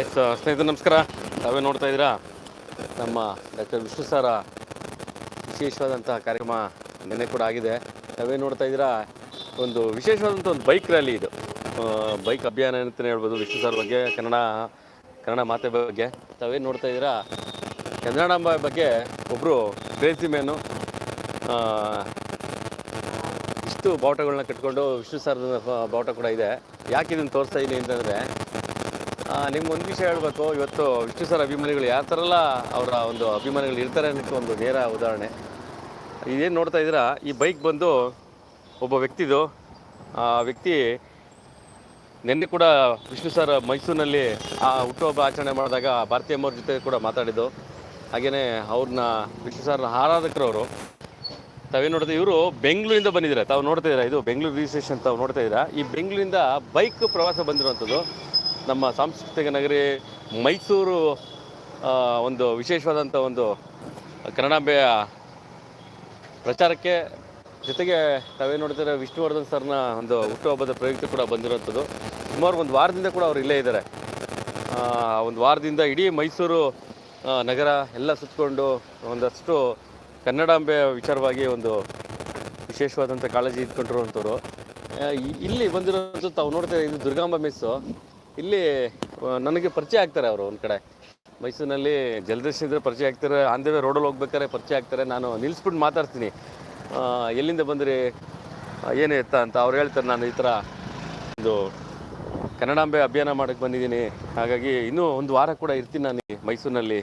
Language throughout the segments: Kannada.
ಎಸ್ ಸ್ನೇಹಿತರು, ನಮಸ್ಕಾರ. ತಾವೇ ನೋಡ್ತಾ ಇದ್ದೀರಾ? ನಮ್ಮ ಡಾಕ್ಟರ್ ವಿಷ್ಣು ಸರ ವಿಶೇಷವಾದಂಥ ಕಾರ್ಯಕ್ರಮ ನಿನ್ನೆ ಕೂಡ ಆಗಿದೆ. ತಾವೇ ನೋಡ್ತಾ ಇದ್ದೀರಾ? ಒಂದು ವಿಶೇಷವಾದಂಥ ಒಂದು ಬೈಕ್ ರ್ಯಾಲಿ ಇದು. ಬೈಕ್ ಅಭಿಯಾನ ಅಂತಲೇ ಹೇಳ್ಬೋದು ವಿಷ್ಣು ಸರ್ ಬಗ್ಗೆ, ಕನ್ನಡ ಕನ್ನಡ ಮಾತೆ ಬಗ್ಗೆ. ತಾವೇನು ನೋಡ್ತಾ ಇದ್ದೀರಾ? ಕನ್ನಡಾಂಬ ಬಗ್ಗೆ ಒಬ್ಬರು ಕ್ರೇಜಿ ಮೇನು ಇಷ್ಟು ಬಾವುಟಗಳನ್ನ ಕಟ್ಕೊಂಡು ವಿಷ್ಣು ಸರ್ ಬಾವುಟ ಕೂಡ ಇದೆ. ಯಾಕೆ ಇದನ್ನು ತೋರಿಸ್ತಾ ಇದ್ದೀನಿ ಅಂತಂದರೆ ನಿಮ್ಗೆ ಒಂದು ವಿಷಯ ಹೇಳಬೇಕು. ಇವತ್ತು ವಿಷ್ಣು ಸರ್ ಅಭಿಮಾನಿಗಳು ಯಾವ ಥರ ಎಲ್ಲ ಅವರ ಒಂದು ಅಭಿಮಾನಿಗಳು ಇರ್ತಾರೆ ಅನ್ನೋಕ್ಕೆ ಒಂದು ನೇರ ಉದಾಹರಣೆ. ಇದೇನು ನೋಡ್ತಾ ಇದ್ದೀರಾ? ಈ ಬೈಕ್ ಬಂದು ಒಬ್ಬ ವ್ಯಕ್ತಿದು, ಆ ವ್ಯಕ್ತಿ ನಿನ್ನೆ ಕೂಡ ವಿಷ್ಣು ಸರ್ ಮೈಸೂರಿನಲ್ಲಿ ಆ ಹುಟ್ಟುಹಬ್ಬ ಆಚರಣೆ ಮಾಡಿದಾಗ ಭಾರತೀಯ ಅಮ್ಮವ್ರ ಜೊತೆ ಕೂಡ ಮಾತಾಡಿದ್ದು. ಹಾಗೆಯೇ ಅವ್ರನ್ನ, ವಿಷ್ಣು ಸರ್ ಆರಾಧಕರವರು. ತಾವೇನು ನೋಡ್ತಾ ಇವರು ಬೆಂಗಳೂರಿಂದ ಬಂದಿದ್ದಾರೆ. ತಾವು ನೋಡ್ತಾ ಇದ್ದೀರಾ? ಇದು ಬೆಂಗಳೂರು ರಿಜಿಸ್ಟ್ರೇಷನ್ ತಾವು ನೋಡ್ತಾ ಇದ್ದೀರಾ? ಈ ಬೆಂಗಳೂರಿಂದ ಬೈಕ್ ಪ್ರವಾಸ ಬಂದಿರುವಂಥದ್ದು. ನಮ್ಮ ಸಾಂಸ್ಕೃತಿಕ ನಗರಿ ಮೈಸೂರು ಒಂದು ವಿಶೇಷವಾದಂಥ ಒಂದು ಕನ್ನಡಾಂಬೆಯ ಪ್ರಚಾರಕ್ಕೆ ಜೊತೆಗೆ ತಾವೇ ನೋಡ್ತಾರೆ ವಿಷ್ಣುವರ್ಧನ್ ಸರ್ನ ಒಂದು ಹುಟ್ಟುಹಬ್ಬದ ಪ್ರಯುಕ್ತ ಕೂಡ ಬಂದಿರುವಂಥದ್ದು. ಸುಮಾರು ಒಂದು ವಾರದಿಂದ ಕೂಡ ಅವರು ಇಲ್ಲೇ ಇದ್ದಾರೆ. ಒಂದು ವಾರದಿಂದ ಇಡೀ ಮೈಸೂರು ನಗರ ಎಲ್ಲ ಸುತ್ತಕೊಂಡು ಒಂದಷ್ಟು ಕನ್ನಡಾಂಬೆ ವಿಚಾರವಾಗಿ ಒಂದು ವಿಶೇಷವಾದಂಥ ಕಾಳಜಿ ಇಟ್ಕೊಂಡಿರುವಂಥವ್ರು. ಇಲ್ಲಿ ಬಂದಿರೋದು ತಾವು ನೋಡ್ತಾ ಇದು ದುರ್ಗಾಂಬ ಮೆಸ್ಸು. ಇಲ್ಲಿ ನನಗೆ ಪರಿಚಯ ಆಗ್ತಾರೆ ಅವರು ಒಂದು ಕಡೆ. ಮೈಸೂರಿನಲ್ಲಿ ಜಲದರ್ಶನ ಇದ್ರೆ ಪರಿಚಯ ಆಗ್ತಾರೆ ಆನ್ ದ ವೇ ರೋಡಲ್ಲಿ ಹೋಗ್ಬೇಕಾದ್ರೆ ಪರಿಚಯ ಆಗ್ತಾರೆ, ನಾನು ನಿಲ್ಲಿಸ್ಬಿಟ್ಟು ಮಾತಾಡ್ತೀನಿ. ಎಲ್ಲಿಂದ ಬಂದ್ರಿ? ಏನು ಎತ್ತ ಅಂತ ಅವ್ರು ಹೇಳ್ತಾರೆ ನಾನು ಈ ಥರ ಒಂದು ಕನ್ನಡಾಂಬೆ ಅಭಿಯಾನ ಮಾಡೋಕ್ಕೆ ಬಂದಿದ್ದೀನಿ. ಹಾಗಾಗಿ ಇನ್ನೂ ಒಂದು ವಾರ ಕೂಡ ಇರ್ತೀನಿ ನಾನು ಮೈಸೂರಿನಲ್ಲಿ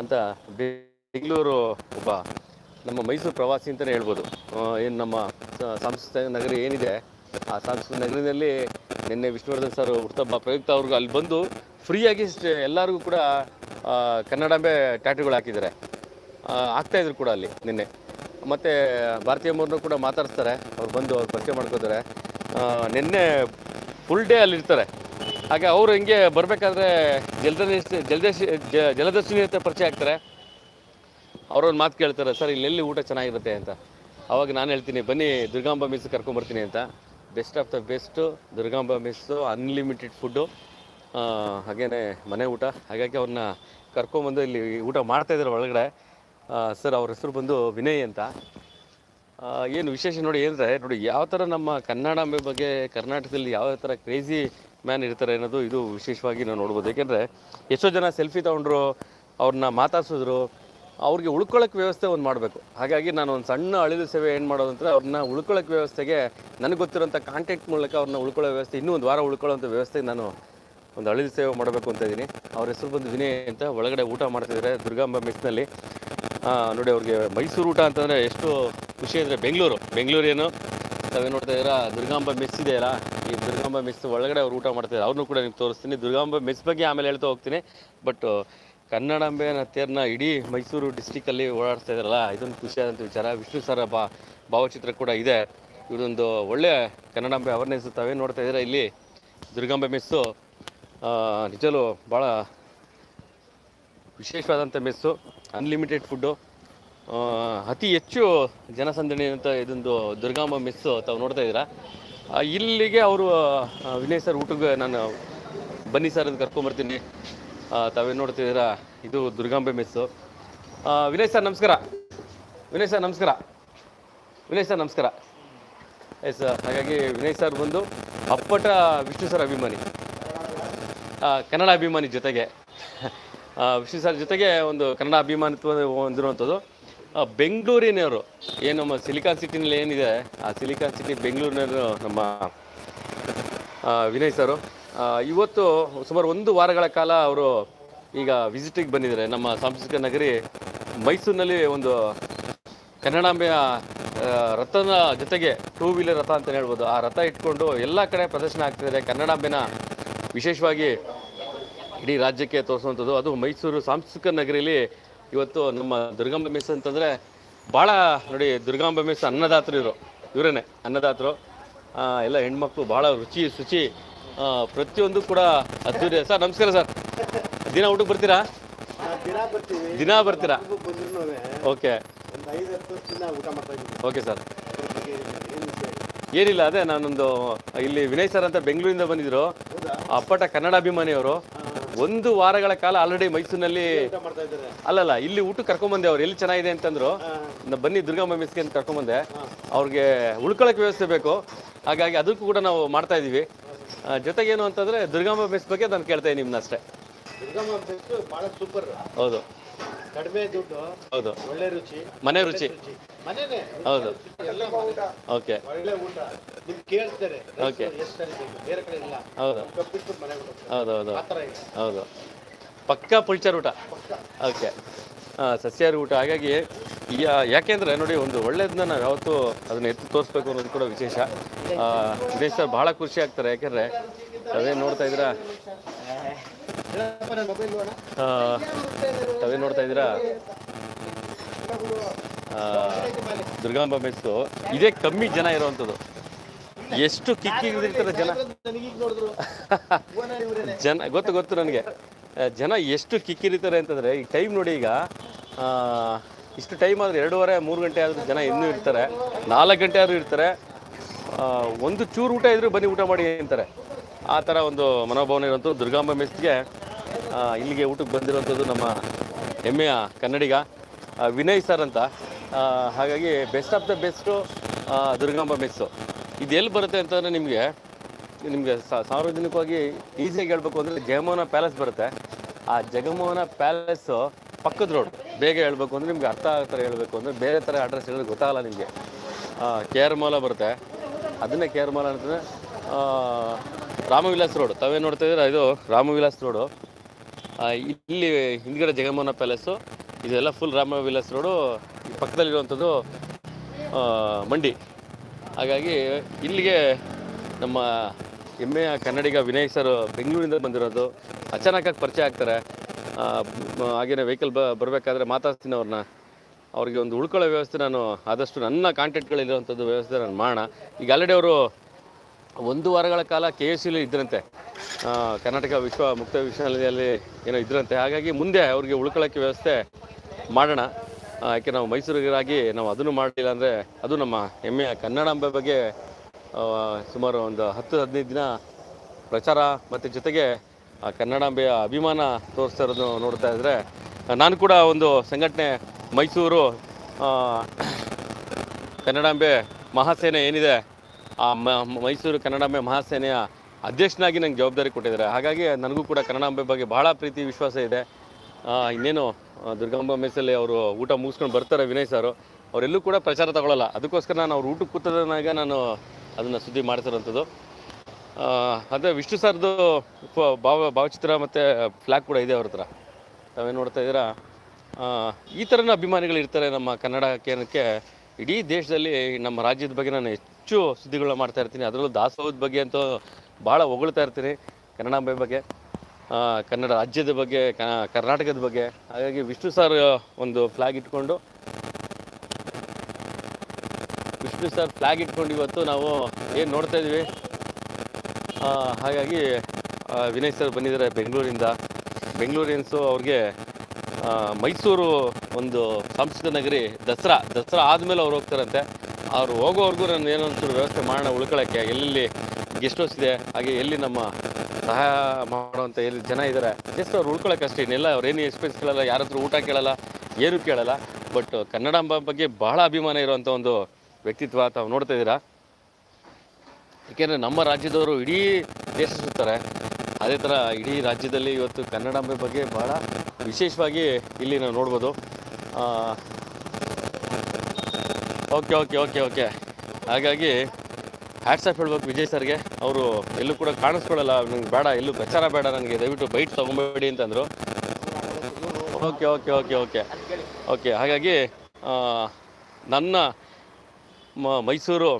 ಅಂತ ಬೆಂಗಳೂರು ಒಬ್ಬ ನಮ್ಮ ಮೈಸೂರು ಪ್ರವಾಸಿ ಅಂತಲೇ ಹೇಳ್ಬೋದು. ಏನು ನಮ್ಮ ಸಂಸ್ಥೆ ನಗರಿ ಏನಿದೆ ಸಾಂಸ್ಕೃತಿಕ ನಗರಿನಲ್ಲಿ ನಿನ್ನೆ ವಿಷ್ಣುವರ್ಧನ್ ಸರ್ ಹುಟ್ಟಬ್ಬ ಪ್ರಯುಕ್ತ ಅವ್ರಿಗೆ ಅಲ್ಲಿ ಬಂದು ಫ್ರೀಯಾಗಿ ಎಲ್ಲರಿಗೂ ಕೂಡ ಆ, ಕನ್ನಡಾಂಬೆ ಟ್ಯಾಟುಗಳು ಹಾಕಿದ್ದಾರೆ. ಆಗ್ತಾಯಿದ್ರು ಕೂಡ ಅಲ್ಲಿ ನಿನ್ನೆ. ಮತ್ತು ಭಾರತೀಯ ಮೂರನ್ನು ಕೂಡ ಮಾತಾಡಿಸ್ತಾರೆ. ಅವ್ರು ಬಂದು ಅವ್ರು ಪರಿಚಯ ಮಾಡ್ಕೋತಾರೆ. ಆ, ನಿನ್ನೆ ಫುಲ್ ಡೇ ಅಲ್ಲಿರ್ತಾರೆ ಹಾಗೆ ಅವರು ಹಿಂಗೆ ಬರಬೇಕಾದ್ರೆ ಜಲದರ್ಶಿ ಜ- ಜಲದರ್ಶಿನಿ ಅಂತ ಪರಿಚಯ ಆಗ್ತಾರೆ. ಅವ್ರೊಂದು ಮಾತು ಕೇಳ್ತಾರೆ ಸರ್ ಇಲ್ಲೆಲ್ಲಿ ಊಟ ಚೆನ್ನಾಗಿರುತ್ತೆ ಅಂತ? ಅವಾಗ ನಾನು ಹೇಳ್ತೀನಿ ಬನ್ನಿ ದುರ್ಗಾಂಬ ಮೀಸ್ ಕರ್ಕೊಂಬರ್ತೀನಿ ಅಂತ. Best of the best, Durgamba mess unlimited food ಹಾಗೇನೆ ಮನೆ ಊಟ. ಹಾಗಾಗಿ ಅವ್ರನ್ನ ಕರ್ಕೊಂಬಂದು ಇಲ್ಲಿ ಊಟ ಮಾಡ್ತಾಯಿದ್ದಾರೆ ಒಳಗಡೆ. ಸರ್, ಅವ್ರ ಹೆಸರು ಬಂದು ವಿನಯ್ ಅಂತ. ಏನು ವಿಶೇಷ ನೋಡಿ ಏನಂದರೆ ನೋಡಿ ಯಾವ ಥರ ನಮ್ಮ ಕನ್ನಡ ಬಗ್ಗೆ ಕರ್ನಾಟಕದಲ್ಲಿ ಯಾವ ಥರ ಕ್ರೇಜಿ ಮ್ಯಾನ್ ಇರ್ತಾರೆ ಅನ್ನೋದು ಇದು ವಿಶೇಷವಾಗಿ ನಾವು ನೋಡ್ಬೋದು. ಯಾಕೆಂದರೆ ಎಷ್ಟೋ ಜನ ಸೆಲ್ಫಿ ತೊಗೊಂಡ್ರು ಅವ್ರನ್ನ ಮಾತಾಡ್ಸಿದ್ರು ಅವ್ರಿಗೆ ಉಳ್ಕೊಳ್ಳೋಕೆ ವ್ಯವಸ್ಥೆ ಒಂದು ಮಾಡಬೇಕು. ಹಾಗಾಗಿ ನಾನು ಒಂದು ಸಣ್ಣ ಅಳಿಲು ಸೇವೆ ಏನು ಮಾಡೋದಂದ್ರೆ ಅವ್ರನ್ನ ಉಳ್ಕೊಳ್ಳೋಕೆ ವ್ಯವಸ್ಥೆಗೆ ನನಗೆ ಗೊತ್ತಿರೋಂಥ ಕಾಂಟ್ಯಾಕ್ಟ್ ಮೂಲಕ ಅವ್ರನ್ನ ಉಳ್ಕೊಳ್ಳೋ ವ್ಯವಸ್ಥೆ, ಇನ್ನೂ ಒಂದು ವಾರ ಉಳ್ಕೊಳ್ಳೋಂಥ ವ್ಯವಸ್ಥೆ ನಾನು ಒಂದು ಅಳಿಲು ಸೇವೆ ಮಾಡಬೇಕು ಅಂತ ಇದ್ದೀನಿ. ಅವ್ರ ಹೆಸರು ಬಂದು ವಿನಯ್ ಅಂತ, ಒಳಗಡೆ ಊಟ ಮಾಡ್ತಿದ್ದಾರೆ ದುರ್ಗಾಂಬ ಮೆಸ್ನಲ್ಲಿ ನೋಡಿ ಅವ್ರಿಗೆ ಮೈಸೂರು ಊಟ ಅಂತಂದರೆ ಎಷ್ಟು ಖುಷಿ ಅಂದರೆ ಬೆಂಗಳೂರು ಬೆಂಗಳೂರು ಏನು ತಾವೇ ನೋಡ್ತಾ ಇದ್ದೀರಾ? ದುರ್ಗಾಂಬ ಮೆಸ್ ಇದೆಯಲ್ಲ ಈ ದುರ್ಗಾಂಬ ಮೆಸ್ ಒಳಗಡೆ ಅವ್ರು ಊಟ ಮಾಡ್ತಿದ್ದಾರೆ ಅವ್ರನ್ನೂ ಕೂಡ ನಿಮ್ಗೆ ತೋರಿಸ್ತೀನಿ. ದುರ್ಗಾಂಬ ಮೆಸ್ ಬಗ್ಗೆ ಆಮೇಲೆ ಹೇಳ್ತಾ ಹೋಗ್ತೀನಿ. ಬಟ್ ಕನ್ನಡಾಂಬೆನ ತೇರನ್ನ ಇಡೀ ಮೈಸೂರು ಡಿಸ್ಟಿಕಲ್ಲಿ ಓಡಾಡ್ತಾ ಇದ್ದಾರಲ್ಲ ಇದೊಂದು ಖುಷಿಯಾದಂಥ ವಿಚಾರ. ವಿಷ್ಣು ಸರ ಬಾ, ಭಾವಚಿತ್ರ ಕೂಡ ಇದೆ. ಇದೊಂದು ಒಳ್ಳೆಯ ಕನ್ನಡಾಂಬೆ ಅವೇರ್ನೆಸ್ ತಾವೇ ನೋಡ್ತಾ ಇದ್ದೀರಾ ಇಲ್ಲಿ. ದುರ್ಗಾಂಬೆ ಮೆಸ್ಸು ನಿಜಲು ಭಾಳ ವಿಶೇಷವಾದಂಥ ಮೆಸ್ಸು ಅನ್ಲಿಮಿಟೆಡ್ ಫುಡ್ಡು ಅತಿ ಹೆಚ್ಚು ಜನಸಂದಣಿ ಅಂತ ಇದೊಂದು ದುರ್ಗಾಂಬ ಮೆಸ್ಸು ತಾವು ನೋಡ್ತಾ ಇದ್ದೀರಾ. ಇಲ್ಲಿಗೆ ಅವರು ವಿನಯ್ ಸರ್ ಊಟಕ್ಕೆ ನಾನು ಬನ್ನಿ ಸರ್ ಅಂತ ಕರ್ಕೊಂಬರ್ತೀನಿ. ಆ, ನೋಡ್ತಿದ್ದೀರ? ಇದು ದುರ್ಗಾಂಬೆ ಮೆಸ್ಸು ವಿನಯ್ ಸರ್ ನಮಸ್ಕಾರ. ವಿನಯ್ ಸರ್ ನಮಸ್ಕಾರ. ವಿನಯ್ ಸರ್ ನಮಸ್ಕಾರ. ಎಸ್ ಹಾಗಾಗಿ ವಿನಯ್ ಸರ್ ಬಂದು ಅಪ್ಪಟ ವಿಷ್ಣು ಸರ್ ಅಭಿಮಾನಿ. ಕನ್ನಡ ಅಭಿಮಾನಿ ಜೊತೆಗೆ. ವಿಷ್ಣು ಸರ್ ಜೊತೆಗೆ ಒಂದು ಕನ್ನಡ ಅಭಿಮಾನಿತ್ವ ಹೊಂದಿರುವಂಥದ್ದು. ಬೆಂಗಳೂರಿನವರು ಏನು ನಮ್ಮ ಸಿಲಿಕಾನ್ ಸಿಟಿನಲ್ಲಿ ಏನಿದೆ ಆ ಸಿಲಿಕಾನ್ ಸಿಟಿ ಬೆಂಗಳೂರಿನವರು ನಮ್ಮ ವಿನಯ್ ಸರು. ಇವತ್ತು ಸುಮಾರು ಒಂದು ವಾರಗಳ ಕಾಲ ಅವರು ಈಗ ವಿಸಿಟಿಗೆ ಬಂದಿದ್ದಾರೆ. ನಮ್ಮ ಸಾಂಸ್ಕೃತಿಕ ನಗರಿ ಮೈಸೂರಿನಲ್ಲಿ ಒಂದು ಕನ್ನಡಾಂಬೆಯ ರಥದ ಜೊತೆಗೆ ಟೂ ವೀಲರ್ ರಥ ಅಂತ ಹೇಳ್ಬೋದು. ಆ ರಥ ಇಟ್ಕೊಂಡು ಎಲ್ಲ ಕಡೆ ಪ್ರದರ್ಶನ ಆಗ್ತಿದ್ದಾರೆ. ಕನ್ನಡಾಂಬೆನ ವಿಶೇಷವಾಗಿ ಇಡೀ ರಾಜ್ಯಕ್ಕೆ ತೋರಿಸುವಂಥದ್ದು. ಅದು ಮೈಸೂರು ಸಾಂಸ್ಕೃತಿಕ ನಗರಿಯಲ್ಲಿ ಇವತ್ತು ನಮ್ಮ ದುರ್ಗಾಂಬ ಮೇಸ ಅಂತಂದರೆ ಭಾಳ ನೋಡಿ ದುರ್ಗಾಂಬ ಮೇಸ ಅನ್ನದಾತರು ಇವರು. ಇವರೇನೆ ಅನ್ನದಾತರು. ಎಲ್ಲ ಹೆಣ್ಮಕ್ಳು ಭಾಳ ರುಚಿ, ಶುಚಿ. ಪ್ರತಿಯೊಂದು ಕೂಡ ಅದ್ದೂರಿ ಸರ್ ನಮಸ್ಕಾರ ಸರ್. ದಿನ ಊಟಕ್ಕೆ ಬರ್ತೀರಾ? ದಿನ ಬರ್ತೀರಾ? ಓಕೆ. Okay sir. ಏನಿಲ್ಲ ಅದೇ ನಾನೊಂದು ಇಲ್ಲಿ ವಿನಯ್ ಸರ್ ಅಂತ ಬೆಂಗಳೂರಿಂದ ಬಂದಿದ್ರು. ಅಪ್ಪಟ ಕನ್ನಡ ಅಭಿಮಾನಿಯವರು. ಒಂದು ವಾರಗಳ ಕಾಲ ಆಲ್ರೆಡಿ ಮೈಸೂರಿನಲ್ಲಿ ಅಲ್ಲಲ್ಲ ಇಲ್ಲಿ ಊಟ ಕರ್ಕೊಂಬಂದೆ ಅವ್ರು. ಎಲ್ಲಿ ಚೆನ್ನಾಗಿದೆ ಅಂತಂದ್ರು. ಬನ್ನಿ ದುರ್ಗಮ್ಮ ಮೆಸ್ಗೆ ಅಂತ ಕರ್ಕೊಂಬಂದೆ ಅವ್ರಿಗೆ ಉಳ್ಕೊಳಕ್ಕೆ ವ್ಯವಸ್ಥೆ ಬೇಕು. ಹಾಗಾಗಿ ಅದಕ್ಕೂ ಕೂಡ ನಾವು ಮಾಡ್ತಾ ಇದೀವಿ. ಜೊತೆಗೇನು ಅಂತಂದ್ರೆ ದುರ್ಗಾಂಬ ಬೆಸ್ ಬಗ್ಗೆ ನಾನು ಕೇಳ್ತಾ ಇದ್ದೀನಿ ನಿಮ್ನ ಅಷ್ಟೇ ದುರ್ಗಮ್ಮ ಬೆಸ್ಟ್ ಬಹಳ ಸೂಪರ್ ಹೌದು. ಕಡಿಮೆ ದುಡ್ಡು ಹೌದು. ಒಳ್ಳೆ ರುಚಿ ಮನೆ ರುಚಿ. ಮನೆನೇ ಹೌದು. ಎಲ್ಲ ಊಟ. ಓಕೆ. ಒಳ್ಳೆ ಊಟ. ನಿಮ್ಗೆ ಕೇಳ್ತಾರೆ ಓಕೆ. ಎಷ್ಟು ಬೇರೆ ಕಡೆ ಇಲ್ಲ. ಹೌದು. ಕಪ್ಪಿಟ್ಟು ಮನೆ ಊಟ ಹೌದು ಹೌದು. ಆ ಥರ ಇದೆ. ಹೌದು. ಪಕ್ಕಾ ಪುಲ್ಚರ್ ಊಟ? ಓಕೆ. ಹಾಂ ಸಸ್ಯಾಹಾರಿ ಊಟ. ಹಾಗಾಗಿ ಯಾ- ಯಾಕೆಂದ್ರೆ ನೋಡಿ ಒಂದು ಒಳ್ಳೇದನ್ನ ನಾವು ಯಾವತ್ತೂ ಅದನ್ನ ಎತ್ತಿ ತೋರಿಸ್ಬೇಕು ಅನ್ನೋದು ಕೂಡ ವಿಶೇಷ. ವಿದೇಶ ಸರ್ ಬಹಳ ಖುಷಿ ಆಗ್ತಾರೆ. ಯಾಕೆಂದ್ರೆ ಅದೇ ನೋಡ್ತಾ ಇದ್ದೀರಾ? ತಾವೇ ನೋಡ್ತಾ ಇದ್ದೀರಾ? ದುರ್ಗಾಂಬ ಮೆಸ್ಸು. ಇದೇ ಕಮ್ಮಿ ಜನ ಇರುವಂಥದ್ದು. ಎಷ್ಟು ಕಿಕ್ಕಿರ್ತಾರೆ ಜನ? ಜನ, ಗೊತ್ತು ಗೊತ್ತು ನನಗೆ. ಜನ ಎಷ್ಟು ಕಿಕ್ಕಿರಿತಾರೆ ಅಂತಂದರೆ, ಈ ಟೈಮ್ ನೋಡಿ ಈಗ ಇಷ್ಟು ಟೈಮ್ ಆದರೆ ಎರಡೂವರೆ, ಮೂರು ಗಂಟೆ ಆದರೂ ಜನ ಇನ್ನೂ ಇರ್ತಾರೆ. ನಾಲ್ಕು ಗಂಟೆ ಆದರೂ ಇರ್ತಾರೆ. ಒಂದು ಚೂರು ಊಟ ಇದ್ದರೂ ಬನ್ನಿ ಊಟ ಮಾಡಿ ಅಂತಾರೆ. ಆ ಥರ ಒಂದು ಮನೋಭಾವನೆ ಇರುವಂಥದ್ದು. ದುರ್ಗಾಂಬ ಮೆಸ್ಗೆ ಇಲ್ಲಿಗೆ ಊಟಕ್ಕೆ ಬಂದಿರುವಂಥದ್ದು ನಮ್ಮ ಹೆಮ್ಮೆಯ ಕನ್ನಡಿಗ ವಿನಯ್ ಸರ್ ಅಂತ. ಹಾಗಾಗಿ best of the best Durgamba mess ಇದು ಎಲ್ಲಿ ಬರುತ್ತೆ ಅಂತಂದರೆ ನಿಮಗೆ ನಿಮಗೆ ಸಾರ್ವಜನಿಕವಾಗಿ ಈಸಿಯಾಗಿ ಹೇಳ್ಬೇಕು ಅಂದರೆ ಜಗಮೋಹನ ಪ್ಯಾಲೇಸ್ ಬರುತ್ತೆ. ಆ ಜಗಮೋಹನ ಪ್ಯಾಲೇಸು ಪಕ್ಕದ ರೋಡ್ ಬೇಗ ಹೇಳ್ಬೇಕು ಅಂದರೆ ನಿಮ್ಗೆ ಅರ್ಥ ಆಗೋ ಥರ ಹೇಳಬೇಕು ಅಂದರೆ ಬೇರೆ ಥರ ಅಡ್ರೆಸ್ ಹೇಳಿದ್ರೆ ಗೊತ್ತಾಗಲ್ಲ ನಿಮಗೆ. ಕೆ ಆರ್ ಮಾಲ ಬರುತ್ತೆ. ಅದನ್ನೇ ಕೆ ಆರ್ ಮಾಲ ಅಂತಂದರೆ ರಾಮವಿಲಾಸ್ ರೋಡ್ ತಾವೇ ನೋಡ್ತಾ ಇದ್ದೀರಾ? ಇದು ರಾಮವಿಲಾಸ್ ರೋಡು ಇಲ್ಲಿ ಹಿಂದ್ಗಡೆ ಜಗಮೋಹನ ಪ್ಯಾಲೇಸು ಇದೆಲ್ಲ ಫುಲ್ ರಾಮವಿಲಾಸ್ ರೋಡು ಪಕ್ಕದಲ್ಲಿರುವಂಥದ್ದು ಮಂಡಿ. ಹಾಗಾಗಿ ಇಲ್ಲಿಗೆ ನಮ್ಮ ಹೆಮ್ಮೆಯ ಕನ್ನಡಿಗ ವಿನಯ್ ಸರ್ ಬೆಂಗಳೂರಿಂದ ಬಂದಿರೋದು. ಅಚಾನಕ್ಕಾಗಿ ಪರಿಚಯ ಆಗ್ತಾರೆ. ಹಾಗೇನೆ ವೆಹಿಕಲ್ ಬ, ಬರಬೇಕಾದ್ರೆ ಮಾತಾಡ್ತೀನಿ ಅವ್ರನ್ನ ಅವ್ರಿಗೆ ಒಂದು ಉಳ್ಕೊಳ್ಳೋ ವ್ಯವಸ್ಥೆ ನಾನು ಆದಷ್ಟು ನನ್ನ ಕಾಂಟ್ಯಾಕ್ಟ್ಗಳಿರುವಂಥದ್ದು ವ್ಯವಸ್ಥೆ ನಾನು ಮಾಡೋಣ. ಈಗ ಆಲ್ರೆಡಿ ಅವರು ಒಂದು ವಾರಗಳ ಕಾಲ ಕೆ ಎಸ್ ಸಿಲಿ ಇದ್ರಂತೆ. ಕರ್ನಾಟಕ ವಿಶ್ವ ಮುಕ್ತ ವಿಶ್ವವಿದ್ಯಾಲಯದಲ್ಲಿ ಏನೋ ಇದ್ರಂತೆ. ಹಾಗಾಗಿ ಮುಂದೆ ಅವ್ರಿಗೆ ಉಳ್ಕೊಳ್ಳೋಕ್ಕೆ ವ್ಯವಸ್ಥೆ ಮಾಡೋಣ. ಯಾಕೆ ನಾವು ಮೈಸೂರಿಗರಾಗಿ ನಾವು ಅದನ್ನು ಮಾಡಲಿಲ್ಲ ಅಂದರೆ ಅದು ನಮ್ಮ ಹೆಮ್ಮೆಯ ಕನ್ನಡಾಂಬೆ ಬಗ್ಗೆ ಸುಮಾರು ಒಂದು ಹತ್ತು ಹದಿನೈದು ದಿನ ಪ್ರಚಾರ ಮತ್ತು ಜೊತೆಗೆ ಆ ಕನ್ನಡಾಂಬೆಯ ಅಭಿಮಾನ ತೋರಿಸ್ತಾ ಇರೋದು ನೋಡ್ತಾ ಇದ್ದರೆ ನಾನು ಕೂಡ ಒಂದು ಸಂಘಟನೆ ಮೈಸೂರು ಕನ್ನಡಾಂಬೆ ಮಹಾಸೇನೆ ಏನಿದೆ, ಆ ಮೈಸೂರು ಕನ್ನಡಾಂಬೆ ಮಹಾಸೇನೆಯ ಅಧ್ಯಕ್ಷನಾಗಿ ನಂಗೆ ಜವಾಬ್ದಾರಿ ಕೊಟ್ಟಿದ್ದಾರೆ. ಹಾಗಾಗಿ ನನಗೂ ಕೂಡ ಕನ್ನಡಾಂಬೆ ಬಗ್ಗೆ ಬಹಳ ಪ್ರೀತಿ, ವಿಶ್ವಾಸ ಇದೆ. ಇನ್ನೇನು ದುರ್ಗಾಂಬ ಮೇಸಲ್ಲಿ ಅವರು ಊಟ ಮುಗಿಸ್ಕೊಂಡು ಬರ್ತಾರೆ ವಿನಯ್ ಸಾರು, ಅವರೆಲ್ಲೂ ಕೂಡ ಪ್ರಚಾರ ತಗೊಳ್ಳಲ್ಲ ಅದಕ್ಕೋಸ್ಕರ ನಾನು ಅವ್ರು ಊಟಕ್ಕೆ ಕೂತದಾಗ ನಾನು ಅದನ್ನು ಸುದ್ದಿ ಮಾಡ್ತಿರೋಂಥದ್ದು ಅದೇ ವಿಷ್ಣು ಸರ್ದು ಭಾವ ಭಾವಚಿತ್ರ ಮತ್ತು ಫ್ಲ್ಯಾಗ್ ಕೂಡ ಇದೆ ಅವ್ರ ಹತ್ರ. ತಾವೇನು ನೋಡ್ತಾ ಇದ್ದೀರಾ? ಈ ಥರನ ಅಭಿಮಾನಿಗಳು ಇರ್ತಾರೆ ನಮ್ಮ ಕನ್ನಡ ಕೇಂದ್ರಕ್ಕೆ ಇಡೀ ದೇಶದಲ್ಲಿ ನಮ್ಮ ರಾಜ್ಯದ ಬಗ್ಗೆ ನಾನು ಹೆಚ್ಚು ಸುದ್ದಿಗಳನ್ನ ಮಾಡ್ತಾ ಇರ್ತೀನಿ. ಅದರಲ್ಲೂ ದಾಸೋಹದ ಬಗ್ಗೆ ಅಂತೂ ಭಾಳ ಹೊಗಳ್ತಾ ಇರ್ತೀನಿ ಕನ್ನಡಾಂಬೆ ಬಗ್ಗೆ. ಕನ್ನಡ ರಾಜ್ಯದ ಬಗ್ಗೆ ಕರ್ನಾಟಕದ ಬಗ್ಗೆ. ಹಾಗಾಗಿ ವಿಷ್ಣು ಸರ್ ಒಂದು ಫ್ಲ್ಯಾಗ್ ಇಟ್ಕೊಂಡು, ವಿಷ್ಣು ಸರ್ ಫ್ಲ್ಯಾಗ್ ಇಟ್ಕೊಂಡು ಇವತ್ತು ನಾವು ಏನು ನೋಡ್ತಾ ಇದ್ದೀವಿ ಹಾಗಾಗಿ ವಿನಯ್ ಸರ್ ಬಂದಿದ್ದಾರೆ ಬೆಂಗಳೂರಿಂದ. ಬೆಂಗಳೂರಿಯನ್ಸು ಅವ್ರಿಗೆ ಮೈಸೂರು ಒಂದು ಸಾಂಸ್ಕೃತಿಕ ನಗರಿ, ದಸರಾ ದಸರಾ ಆದಮೇಲೆ ಅವ್ರು ಹೋಗ್ತಾರಂತೆ. ಅವ್ರು ಹೋಗೋವರೆಗೂ ನಾನು ಏನೋ ಒಂಚೂರು ವ್ಯವಸ್ಥೆ ಮಾಡೋಣ ಉಳ್ಕೊಳ್ಳೋಕ್ಕೆ ಎಲ್ಲೆಲ್ಲಿ ಗೆಸ್ಟ್ ಹೌಸ್ ಇದೆ, ಹಾಗೆ ಎಲ್ಲಿ ನಮ್ಮ ಸಹಾಯ ಮಾಡುವಂಥ ಎಲ್ಲಿ ಜನ ಇದ್ದಾರೆ ಜಸ್ಟ್ ಅವ್ರು ಉಳ್ಕೊಳ್ಳೋಕೆ ಅಷ್ಟೇ ಇನ್ನೆಲ್ಲ ಅವ್ರೇನು ಎಕ್ಸ್ಪೀರಿಯನ್ಸ್ ಕೇಳಲ್ಲ ಯಾರ ಹತ್ರ ಊಟ ಕೇಳಲ್ಲ, ಏನು ಕೇಳಲ್ಲ. ಬಟ್ ಕನ್ನಡಾಂಬ ಬಗ್ಗೆ ಬಹಳ ಅಭಿಮಾನ ಇರುವಂಥ ಒಂದು ವ್ಯಕ್ತಿತ್ವ ತಾವು ನೋಡ್ತಾ ಇದ್ದೀರಾ? ಏಕೆಂದರೆ ನಮ್ಮ ರಾಜ್ಯದವರು ಇಡೀ ದೇಶ ಸುತ್ತಾರೆ. ಅದೇ ಥರ ಇಡೀ ರಾಜ್ಯದಲ್ಲಿ ಇವತ್ತು ಕನ್ನಡಾಂಬೆ ಬಗ್ಗೆ ಬಹಳ ವಿಶೇಷವಾಗಿ ಇಲ್ಲಿ ನಾವು ನೋಡ್ಬೋದು. Okay okay okay okay. ಹಾಗಾಗಿ ಹ್ಯಾಟ್ಸಪ್ ಹೇಳ್ಬೇಕು ವಿಜಯ್ ಸರ್ಗೆ. ಅವರು ಎಲ್ಲೂ ಕೂಡ ಕಾಣಿಸ್ಕೊಳ್ಳಲ್ಲ ನಂಗೆ ಬೇಡ, ಎಲ್ಲೂ ಪ್ರಚಾರ ಬೇಡ ನನಗೆ ದಯವಿಟ್ಟು ಬೈಟ್ ತೊಗೊಂಬೇಡಿ ಅಂತಂದರು. Okay okay okay okay. Okay, ಹಾಗಾಗಿ ನನ್ನ ಮೈಸೂರು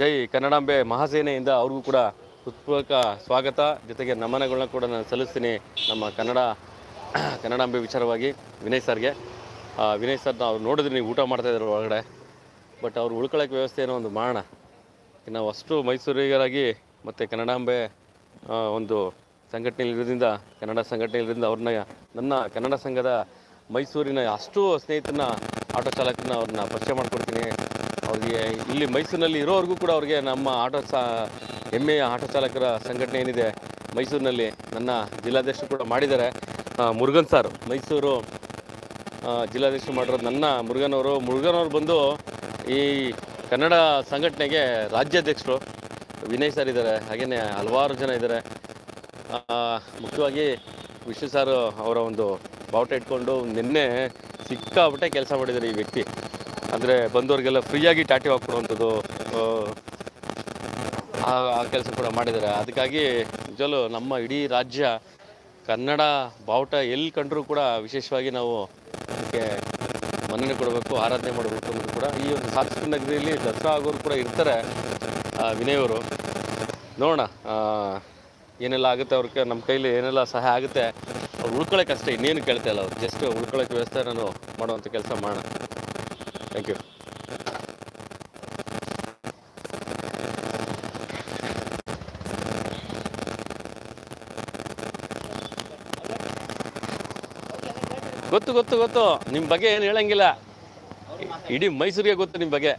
ಜೈ ಕನ್ನಡಾಂಬೆ ಮಹಾಸೇನೆಯಿಂದ ಅವ್ರಿಗೂ ಕೂಡ ಹೃತ್ಪೂರ್ವಕ ಸ್ವಾಗತ. ಜೊತೆಗೆ ನಮನಗಳನ್ನ ಕೂಡ ನಾನು ಸಲ್ಲಿಸ್ತೀನಿ ನಮ್ಮ ಕನ್ನಡ, ಕನ್ನಡಾಂಬೆ ವಿಚಾರವಾಗಿ ವಿನಯ್ ಸರ್ಗೆ. ವಿನಯ್ ಸರ್, ನಾವು ನೋಡಿದ್ರೆ ನೀವು ಊಟ ಮಾಡ್ತಾ ಇದ್ರು ಒಳಗಡೆ, ಬಟ್ ಅವ್ರು ಉಳ್ಕೊಳ್ಳೋಕೆ ವ್ಯವಸ್ಥೆ ಏನೋ ಒಂದು ಮಾಡೋಣ. ನಾವು ಅಷ್ಟು ಮೈಸೂರಿಗರಾಗಿ ಮತ್ತು ಕನ್ನಡಾಂಬೆ ಒಂದು ಸಂಘಟನೆಯಲ್ಲಿರೋದ್ರಿಂದ ಕನ್ನಡ ಸಂಘಟನೆಯಲ್ಲಿರೋದ್ರಿಂದ ಅವ್ರನ್ನ, ನನ್ನ ಕನ್ನಡ ಸಂಘದ ಮೈಸೂರಿನ ಅಷ್ಟು ಸ್ನೇಹಿತರನ್ನ, ಆಟೋ ಚಾಲಕರನ್ನ ಅವ್ರನ್ನ ಪರಿಚಯ ಮಾಡ್ಕೊಡ್ತೀನಿ. ಅವ್ರಿಗೆ ಇಲ್ಲಿ ಮೈಸೂರಿನಲ್ಲಿ ಇರೋವರೆಗೂ ಕೂಡ ಅವ್ರಿಗೆ ನಮ್ಮ ಆಟೋ ಸಾ ಹೆಮ್ಮೆಯ ಆಟೋ ಚಾಲಕರ ಸಂಘಟನೆ ಏನಿದೆ ಮೈಸೂರಿನಲ್ಲಿ ನನ್ನ ಜಿಲ್ಲಾಧ್ಯಕ್ಷರು ಕೂಡ ಮಾಡಿದ್ದಾರೆ. ಮುರುಗನ್ ಸಾರು, ಮೈಸೂರು ಜಿಲ್ಲಾಧ್ಯಕ್ಷರು ಮಾಡಿರೋದು ನನ್ನ ಮುರುಗನವರು ಮುರುಗನವರು ಬಂದು ಈ ಕನ್ನಡ ಸಂಘಟನೆಗೆ ರಾಜ್ಯಾಧ್ಯಕ್ಷರು ವಿನಯ್ ಸರ್ ಇದ್ದಾರೆ ಹಾಗೆಯೇ ಹಲವಾರು ಜನ ಇದ್ದಾರೆ. ಮುಖ್ಯವಾಗಿ ವಿಶ್ವ ಸಾರು ಅವರ ಒಂದು ಬಾವುಟ ಇಟ್ಕೊಂಡು ನಿನ್ನೆ ಸಿಕ್ಕಾಪಟ್ಟೆ ಕೆಲಸ ಮಾಡಿದ್ದಾರೆ ಈ ವ್ಯಕ್ತಿ. ಅಂದರೆ ಬಂದವರಿಗೆಲ್ಲ ಫ್ರೀಯಾಗಿ ಟಾಟಿ ಹಾಕ್ಕೊಡುವಂಥದ್ದು ಆ ಕೆಲಸ ಕೂಡ ಮಾಡಿದ್ದಾರೆ. ಅದಕ್ಕಾಗಿ ನಿಜಲು ನಮ್ಮ ಇಡೀ ರಾಜ್ಯ ಕನ್ನಡ ಬಾವುಟ ಎಲ್ಲಿ ಕಂಡರೂ ಕೂಡ ವಿಶೇಷವಾಗಿ ನಾವು ಅದಕ್ಕೆ ಮನ್ನಣೆ ಕೊಡಬೇಕು ಆರಾಧನೆ ಮಾಡಬೇಕು ಅನ್ನೋದು ಕೂಡ ಈ ಒಂದು ಸಾಂಸ್ಕೃತಿಕ ನಗರಿಯಲ್ಲಿ ದಸರಾ ಆಗೋರು ಕೂಡ ಇರ್ತಾರೆ ಆ, ವಿನಯ್ ಅವರು ನೋಡೋಣ ಏನೆಲ್ಲ ಆಗುತ್ತೆ ಅವ್ರಿಗೆ ನಮ್ಮ ಕೈಲಿ ಏನೆಲ್ಲ ಸಹಾಯ ಆಗುತ್ತೆ. ಅವ್ರು ಉಳ್ಕೊಳ್ಳೋಕೆ ಅಷ್ಟೇ ಇನ್ನೇನು ಕೇಳ್ತಾ ಇಲ್ಲ ಅವ್ರು. ಜಸ್ಟ್ ಉಳ್ಕೊಳ್ಳೋಕೆ ವ್ಯವಸ್ಥೆ ನಾನು ಮಾಡುವಂಥ ಕೆಲಸ ಮಾಡೋಣ. ಥ್ಯಾಂಕ್ ಯು ಗೊತ್ತು ಗೊತ್ತು ಗೊತ್ತು. ನಿಮ್ಮ ಬಗ್ಗೆ ಏನು ಹೇಳಂಗಿಲ್ಲ. ಇಡೀ ಮೈಸೂರಿಗೆ ಗೊತ್ತು ನಿಮ್ಮ ಬಗ್ಗೆ.